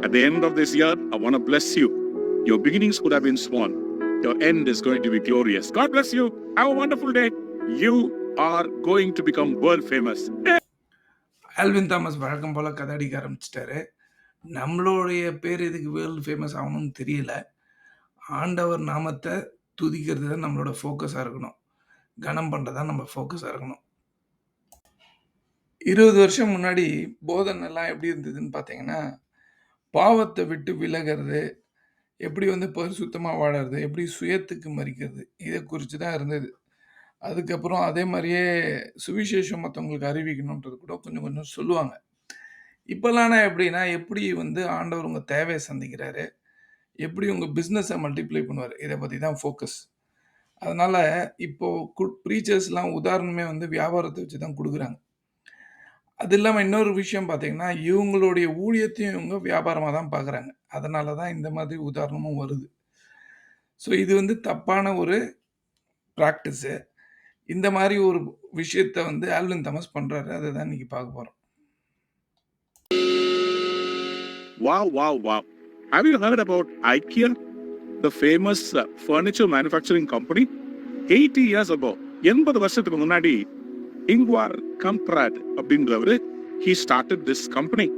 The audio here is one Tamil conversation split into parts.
At the end of this year, I want to bless you. Your beginnings could have been small. Your end is going to be glorious. God bless you. Have a wonderful day. You are going to become world famous. Alvin Thomas வழக்கம் போல் கதை அடிக்க ஆரம்பிச்சிட்டாரு நம்மளுடைய பேர் எதுக்கு வேர்ல்டு ஃபேமஸ் ஆகணும்னு தெரியல ஆண்டவர் நாமத்தை துதிக்கிறது தான் நம்மளோட ஃபோக்கஸாக இருக்கணும் கனம் பண்ணுறது தான் நம்ம ஃபோக்கஸாக இருக்கணும் இருபது வருஷம் முன்னாடி போதனைலாம் எப்படி இருந்ததுன்னு பார்த்தீங்கன்னா பாவத்தை விட்டு விலகிறது எப்படி வந்து பரிசுத்தமாக வாழறது எப்படி சுயத்துக்கு மறிக்கிறது இதை குறித்து தான் இருந்தது. அதுக்கப்புறம் அதே மாதிரியே சுவிசேஷம் மற்றவங்களுக்கு அறிவிக்கணுன்றது கூட கொஞ்சம் கொஞ்சம் சொல்லுவாங்க. இப்போல்லாம் எப்படின்னா எப்படி வந்து ஆண்டவர் உங்கள் தேவையை சந்திக்கிறாரு எப்படி உங்கள் பிஸ்னஸை மல்டிப்ளை பண்ணுவார் இதை பற்றி தான் ஃபோக்கஸ் அதனால் இப்போது ப்ரீச்சர்ஸ்லாம் உதாரணமே வந்து வியாபாரத்தை வச்சு தான் கொடுக்குறாங்க. அது இல்லாமல் இன்னொரு விஷயம் பார்த்தீங்கன்னா இவங்களுடைய ஊழியத்தையும் இவங்க வியாபாரமாக தான் பார்க்குறாங்க அதனால தான் இந்த மாதிரி உதாரணமும் வருது. ஸோ இது வந்து தப்பான ஒரு ப்ராக்டிஸு இந்த மாதிரி ஒரு விஷயத்த வந்து ஆல்வின் தாமஸ் பண்ணுறாரு அதை தான் இன்னைக்கு பார்க்க போகிறோம் Wow, wow, wow. Have you heard about IKEA, the famous uh, furniture manufacturing company? 80 years ago, எண்பது வருஷத்துக்கு முன்னாடி இங்வார் கம்ப்ராட் அப்படின்றவர் he started this company.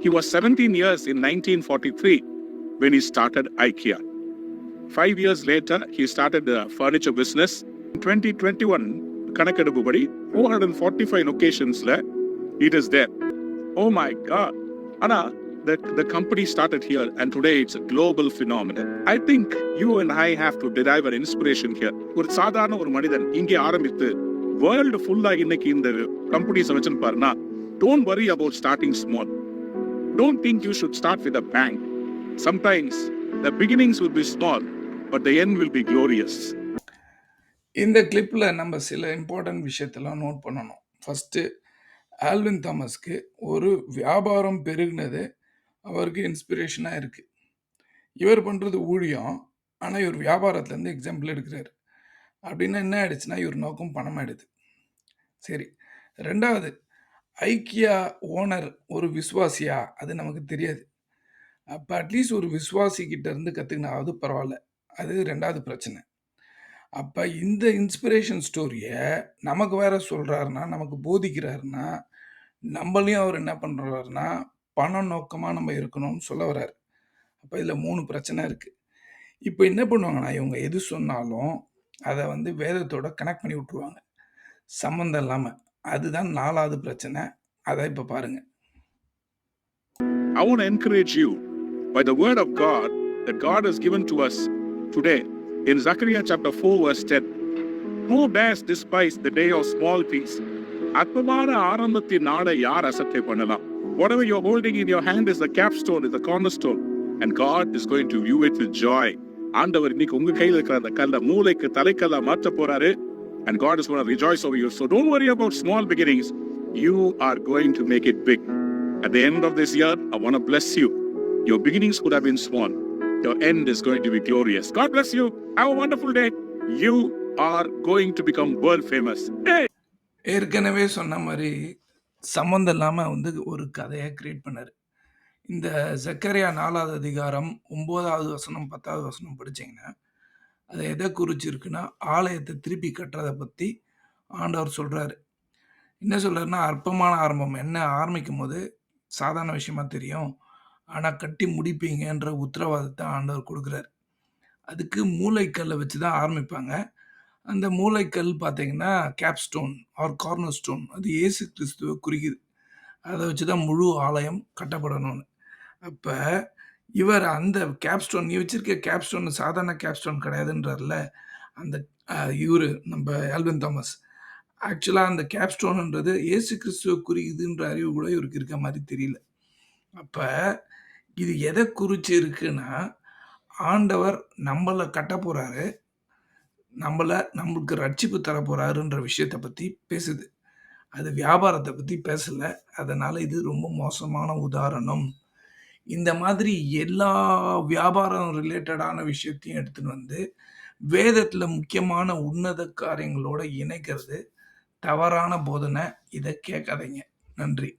He was 17 years in 1943 when he started IKEA. Five years later, he started the furniture business. In 2021, கணக்கெடுப்புபடி 445 locations-ல it is there. Oh my God. Anna, the, the company started here and today it's a global phenomenon. I think you and I have to derive an inspiration here. ஒரு சாதாரண ஒரு மனிதன் இங்கே ஆரம்பித்து வேர்ல்டு ஃபுல்லா இன்னைக்கு இந்த companies பாருன்னா don't worry about starting small don't think you should start with a bang sometimes the beginnings will be small but the end will be glorious இந்த கிளிப்பில் நம்ம சில இம்பார்ட்டன்ட் விஷயத்தெல்லாம் நோட் பண்ணணும். ஃபஸ்ட்டு ஆல்வின் தாமஸ்க்கு ஒரு வியாபாரம் பெருகினது அவருக்கு இன்ஸ்பிரேஷனாக இருக்குது இவர் பண்ணுறது ஊழியம் ஆனால் இவர் வியாபாரத்துலேருந்து எக்ஸாம்பிள் எடுக்கிறார். அப்படின்னா என்ன ஆயிடுச்சுன்னா இவர் நோக்கம் பணமாயிடுது சரி ரெண்டாவது ஐக்கியா ஓனர் ஒரு விசுவாசியா? அது நமக்கு தெரியாது. அப்போ அட்லீஸ்ட் ஒரு விசுவாசி கிட்ட இருந்து கற்றுக்கினாவது பரவாயில்ல. அது ரெண்டாவது பிரச்சனை. அப்போ இந்த இன்ஸ்பிரேஷன் ஸ்டோரியை நமக்கு வேற சொல்கிறாருன்னா நமக்கு போதிக்கிறாருன்னா நம்மளையும் அவர் என்ன பண்ணுறாருன்னா பண நோக்கமாக நம்ம இருக்கணும்னு சொல்ல வர்றாரு. அப்போ இதில் மூணு பிரச்சனை இருக்குது இப்போ என்ன பண்ணுவாங்கன்னா இவங்க எது சொன்னாலும் அதை வந்து வேதத்தோட கனெக்ட் பண்ணி விட்ருவாங்க சம்மந்தம் இல்லாமல் அதுதான் நாலாவது பிரச்சனை அதை இப்போ பாருங்க I want to encourage you by the word of God that God has given to us today in Zechariah chapter 4, verse 10. Who dares despise the day of small things? அற்பமான ஆரம்பத்தின் நாளை யார் அசட்டை பண்ணலாம் whatever you're holding in your hand is the capstone is the cornerstone and god is going to view it with joy ஆண்டவர் இன்னைக்கு உங்க கையில் இருக்கிற அந்த கல்லை மூளைக்கு தலைக்கல்லா மாற்ற போறாரு and God is gonna rejoice over you so don't worry about small beginnings you are going to make it big at the end of this year I want bless you your beginnings could have been small your end is going to be glorious. God bless you. Have a wonderful day. You are going to become world famous. ஏற்கனவே சொன்ன மாதிரி சம்மந்தம் இல்லாமல் வந்து ஒரு கதையை கிரியேட் பண்ணார் இந்த ஜக்கரியா நாலாவது அதிகாரம் ஒம்போதாவது வசனம் பத்தாவது வசனம் படிச்சீங்கன்னா அது எதை குறிச்சிருக்குன்னா ஆலயத்தை திருப்பி கட்டுறதை பற்றி ஆண்டவர் சொல்கிறாரு என்ன சொல்கிறாருன்னா அற்பமான ஆரம்பம். என்ன ஆரம்பிக்கும் போது சாதாரண விஷயமா தெரியும். ஆனால் கட்டி முடிப்பீங்கன்ற உத்தரவாதத்தை ஆண்டவர் கொடுக்குறாரு. அதுக்கு மூளைக்கல்லை வச்சு தான் ஆரம்பிப்பாங்க. அந்த மூளைக்கல் பார்த்தீங்கன்னா கேப்ஸ்டோன் ஆர் கார்னர் ஸ்டோன் அது ஏசு கிறிஸ்துவை குறிக்குது. அதை வச்சு தான் முழு ஆலயம் கட்டப்படணும்னு. அப்போ இவர் அந்த கேப்ஸ்டோன் நீ வச்சிருக்க கேப்ஸ்டோன் சாதாரண கேப்ஸ்டோன் கிடையாதுன்றார்ல அந்த இவர் நம்ம ஆல்வின் தாமஸ் ஆக்சுவலாக அந்த கேப்ஸ்டோன்ன்றது ஏசு கிறிஸ்துவ குறிக்குதுன்ற அறிவு கூட இவருக்கு இருக்க மாதிரி தெரியல அப்போ இது எதை குறித்து இருக்குன்னா ஆண்டவர் நம்மளை கட்ட போகிறாரு நம்மளை நம்மளுக்கு ரட்சிப்பு தர போகிறாருன்ற விஷயத்த பற்றி பேசுது. அது வியாபாரத்தை பற்றி பேசலை அதனால் இது ரொம்ப மோசமான உதாரணம். இந்த மாதிரி எல்லா வியாபாரம் ரிலேட்டடான விஷயத்தையும் எடுத்துன்னு வந்து, வேதத்துல முக்கியமான உன்னத காரியங்களோட இணைக்கிறது தவறான போதனை. இதை கேட்காதீங்க. நன்றி.